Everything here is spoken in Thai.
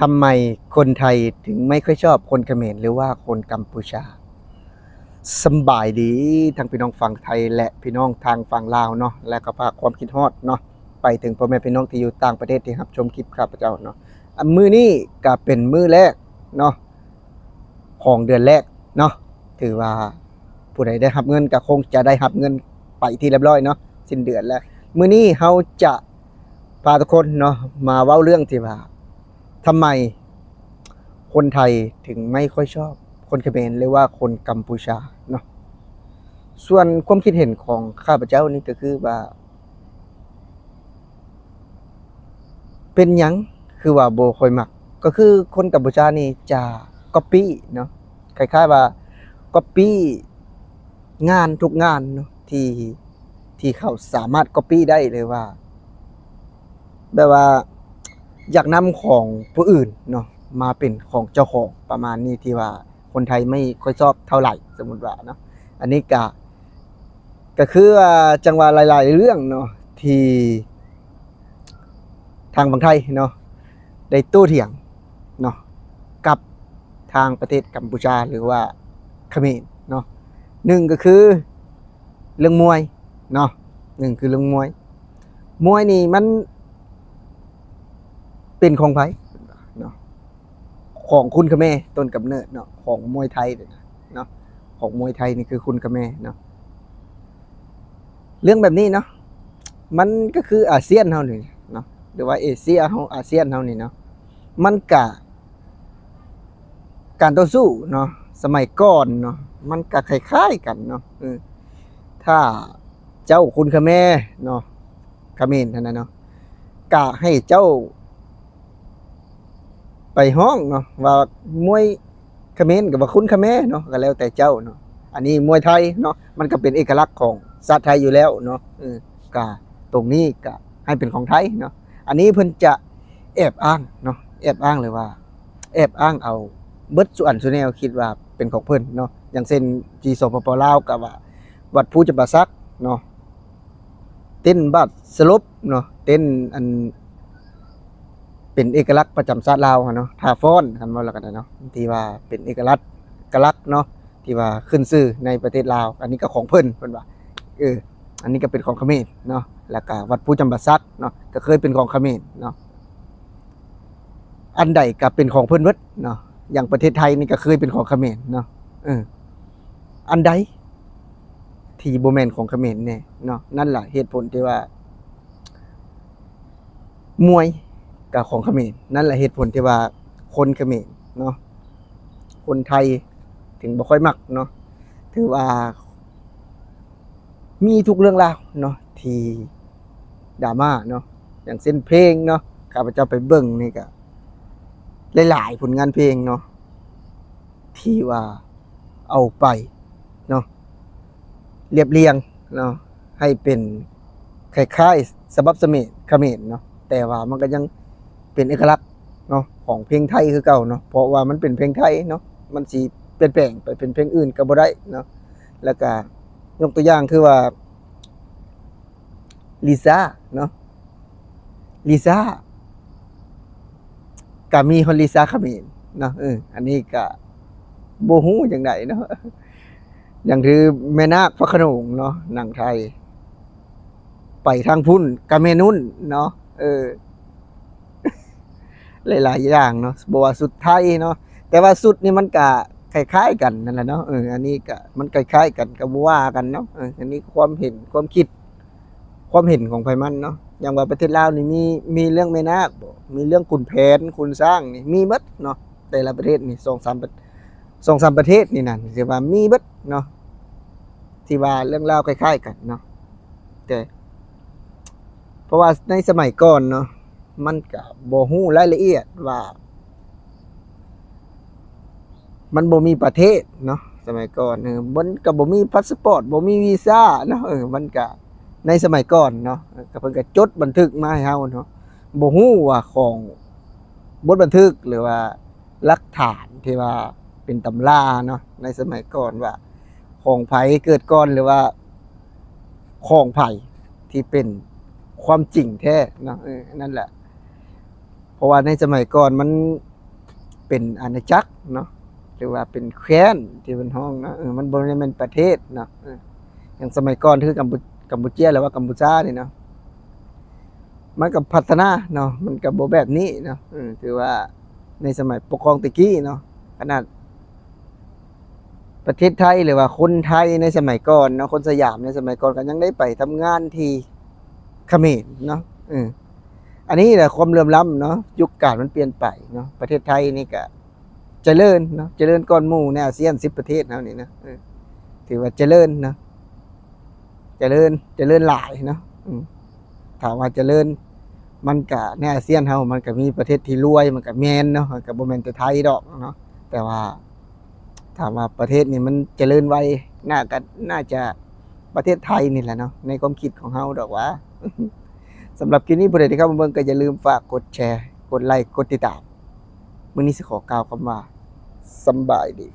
ทำไมคนไทยถึงไม่ค่อยชอบคนเขมรหรือว่าคนกัมพูชาสบายดีทั้งพี่น้องฝั่งไทย และพี่น้องทางฝั่งลาวเนาะและก็ฝากความคิดฮอดเนาะไปถึงพ่อแม่พี่น้องที่อยู่ต่างประเทศที่รับชมคลิปข้าพเจ้าเนาะมือนี้ก็เป็นมือแรกเนาะของเดือนแรกเนาะถือว่าผู้ใดได้รับเงินก็คงจะได้รับเงินไปที่เรียบร้อยเนาะสิ้นเดือนแล้ว มือนี้เราจะพาทุกคนเนาะมาเว้าเรื่องที่ว่า ทำไมคนไทยถึงไม่ค่อยชอบคนเขมรหรือว่าคนกัมพูชาเนาะส่วนความคิดเห็นของข้าพเจ้านี่ก็คือว่า เป็นยังคือว่าโบคอยมัก ก็คือคนกัมพูชานี่จะก๊อปปี้เนาะคล้ายๆว่าก๊อปปี้งานทุกงานเนาะที่ที่เขาสามารถก๊อปปี้ได้เลยว่าแบบว่า อยากนำของผู้อื่นเนาะมาเป็นของเจ้าของประมาณนี้ที่ว่าคนไทยไม่ค่อยชอบเท่าไหร่สมมุติว่าเนาะอันนี้ก็ก็คือจังหวะหลาย ๆ เรื่องเนาะที่ทางบางไทยเนาะได้ตู้เถียงเนาะกับทางประเทศกัมพูชาหรือว่าเขมรเนาะหนึ่งก็คือเรื่องมวยเนาะหนึ่งคือเรื่องมวย มวยนี่มัน เป็นของไผเนาะของคุณกับแม่ต้นกำเนิดเนาะของมวยไทยเนาะของมวยไทยนี่คือคุณกับแม่เนาะเรื่องแบบนี้เนาะมันก็คืออาเซียนเฮานี่เนาะหรือว่าเอเชียเฮาอาเซียนเฮานี่เนาะมันกะการต่อสู้เนาะสมัยก่อนเนาะมันก็คล้ายๆกันเนาะถ้าเจ้าคุณกับแม่เนาะเมรเท่านั้นเนาะกะให้เจ้า ไปห้องเนาะว่ามวยเขมรกับว่าคุณเขมรเนาะก็แล้วแต่เจ้าเนาะอันนี้มวยไทยเนาะมันก็เป็นเอกลักษณ์ของชาติไทยอยู่แล้วเนาะออกะตรงนี้ก็ให้เป็นของไทยเนาะอันนี้เพิ่นจะแอบอ้างเนาะแอบอ้างเลยว่า แอบอ้างเอาเบิดส่วนส่วนแนวคิดว่าเป็นของเพิ่นเนาะอย่างเช่นจีสปปลาวกับว่าวัดภูจำปาสักเนาะเต้นบัดสลบเนาะเต้นอัน เป็นเอกลักษณ์ประจำชาติลาวเนาะท่าฟ้อนกันว่าแล้วกันเนาะที่ว่าเป็นเอกลักษณ์กลักษณ์เนาะที่ว่าขึ้นชื่อในประเทศลาว อันนี้ก็ของเพิ่นเพิ่นว่าเอออันนี้ก็เป็นของเขมรเนาะแล้วก็วัดผู้จำปาสักเนาะก็เคยเป็นของเขมรเนาะอันใดก็เป็นของเพิ่นเบิดเนาะอย่างประเทศไทยนี่ก็เคยเป็นของเขมรเนาะเอออันใดที่บ่แมนของเขมรแน่เนาะนั่นแหละเหตุผลที่ว่ามวย กับของเขมรนั่นแหละเหตุผลที่ว่าคนเขมรเนาะคนไทยถึงบ่ค่อยมักเนาะถือว่า มีทุกเรื่องราวเนาะที่ดราม่าเนาะอย่างเส้นเพลงเนาะข้าพเจ้าไปเบิ่งนี่ก็หลายๆผลงานเพลงเนาะที่ว่าเอาไปเนาะเรียบเรียงเนาะให้เป็นคล้ายๆสบับสมรเขมรเนาะแต่ว่ามันก็ยัง เป็นเอกลักษณ์เนาะของเพลงไทยคือเก่าเนาะเพราะว่ามันเป็นเพลงไทยเนาะมันสิเปลี่ยนแปลงไปเป็นเพลงอื่นก็บ่ได้เนาะแล้วก็ยกตัวอย่างคือว่าลิซ่าเนาะลิซ่าก็มีคนลิซ่าเขมรเนาะเอออันนี้ก็บ่ฮู้จังไดเนาะอย่างคือแม่นาคพระขนงเนาะหนังไทย ไปทางพุ่นกับแม่นุ่นเนาะเออ หลายๆอย่างเนาะบอกว่าสุดไทยเนาะแต่ว่าสุดนี่มันก็คล้ายๆกันนั่นแหละเนาะเอออันนี้ก็มันคล้ายๆกันก็บ่ว่ากันเนาะเอออันนี้ความเห็นความคิด ความเห็นของไผมันเนาะอย่างว่าประเทศลาวนี่มีมีเรื่องแม่นาคมีเรื่องขุนแผนขุนสร้างนี่มีหมดเนาะแต่ละประเทศนี่2 3ประสองสามประเทศนี่นั่นสิว่ามีเบิดเนาะที่ว่าเรื่องราวคล้ายๆกันเนาะแต่ เพราะว่าในสมัยก่อนเนาะ มันก็บ่ฮู้รายละเอียดว่า มันบ่มีประเทศเนาะสมัยก่อนเออมันก็บ่มีพาสปอร์ตบ่มีวีซ่าเนาะเออมันก็ในสมัยก่อนเนาะเออก็เพิ่นก็จดบันทึกมาให้เฮาเนาะบ่ฮู้ว่าของบทบันทึกหรือว่าหลักฐานที่ว่าเป็นตำราเนาะในสมัยก่อนว่า ของไผเกิดก่อนหรือว่า ของไผที่เป็นความจริงแท้เนาะเออนั่นแหละ เพราะว่าในสมัยก่อนมันเป็นอาณาจักรเนาะหรือว่าเป็นแคว้นที่เป็นห้องเนาะมันบ่ได้เป็นประเทศเนาะอย่างสมัยก่อนคือกัมพูกัมพูเชียหรือว่ากัมพูชานี่เนาะมันก็พัฒนาเนาะมันก็บ่แบบนี้เนาะถือว่าในสมัยปกครองตะกี้เนาะขนาดประเทศไทยหรือว่าคนไทยในสมัยก่อนเนาะคนสยามในสมัยก่อนก็ยังได้ไปทำงานที่เขมรเนาะออ อันนี้แหละความเลื่อมล้ำเนาะยุคกาลมันเปลี่ยนไปเนาะประเทศไทยนี่ก็เจริญเนาะเจริญก้อนหมู่ในอาเซียนสิบประเทศเนาะนี่นะถือว่าเจริญเนาะเจริญเจริญหลายเนาะถามว่าเจริญมันก็ในอาเซียนเฮามันก็มีประเทศที่รวยมันก็แมนเนาะมันก็บ่แมนแต่ไทยดอกเนาะแต่ว่าถามว่าประเทศนี้มันเจริญไวน่าก็น่าจะประเทศไทยนี่แหละเนาะในความคิดของเฮาดอกว่า สำหรับคลิปนี้ผู้ใดที่เข้ามาเบิ่งก็อย่าลืมฝากกดแชร์ กดไลค์ กดติดตามมื้อนี้สิขอกล่าวคำว่าสำบายดี